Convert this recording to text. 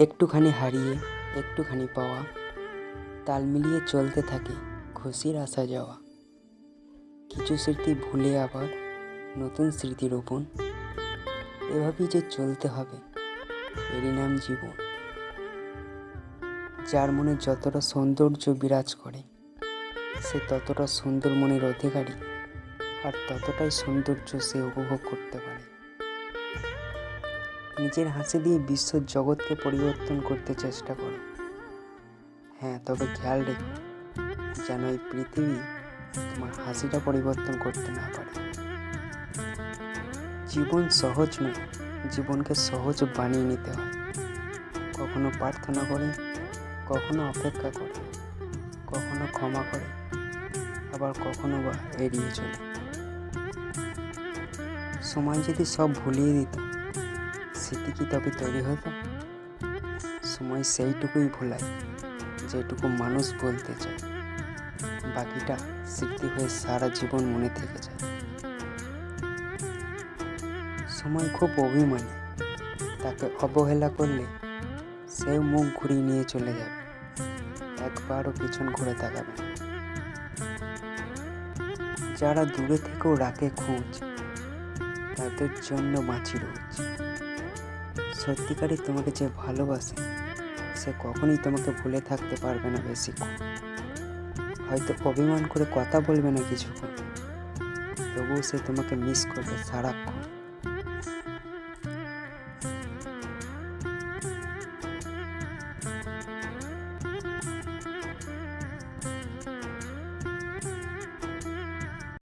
একটুখানি হারিয়ে, একটুখানি পাওয়া, তাল মিলিয়ে চলতে থাকে খুশির আসা যাওয়া। কিছু স্মৃতি ভুলে আবার নতুন স্মৃতি রোপণ। এভাবেই যে চলতে হবে, এরই নাম জীবন। যার মনে যতটা সৌন্দর্য বিরাজ করে, সে ততটা সুন্দর মনের অধিকারী আর ততটাই সৌন্দর্য সে উপভোগ করতে পারে। নিজের হাসি দিয়ে বিশ্ব জগৎকে পরিবর্তন করতে চেষ্টা করো। হ্যাঁ তবে খেয়াল রেখো, যেন এই পৃথিবী তোমার হাসিটা পরিবর্তন করতে না পারে। জীবন সহজ নয়, জীবনকে সহজ বানিয়ে নিতে হয়। কখনো প্রার্থনা করে, কখনো অপেক্ষা করে, কখনো ক্ষমা করে, আবার কখনো বা এড়িয়ে চলে। সময় যদি সব ভুলিয়ে দিত স্মৃতি কি তবে তৈরি হতো। সময় সেইটুকুই ভোলায়, যেটুকু মানুষ বলতে চায়। বাকিটা স্মৃতি হয়ে সারা জীবন মনে থেকে যায়। সময় খুব অভিমানী, তাকে অবহেলা করলে সেও মুখ ঘুরিয়ে নিয়ে চলে যাবে, একবারও পিছন ঘুরে তাকাবে যারা দূরে থেকেও রাখে খোঁজ, তাদের জন্য বাঁচি রোজ। সত্যিকারই তোমাকে যে ভালোবাসে, সে কখনোই তোমাকে ভুলে থাকতে পারবে না বেশিক্ষণ। হয়তো অভিমান করে কথা বলবে না কিছুক্ষণ, তবুও সে তোমাকে মিস করবে সারাক্ষণ।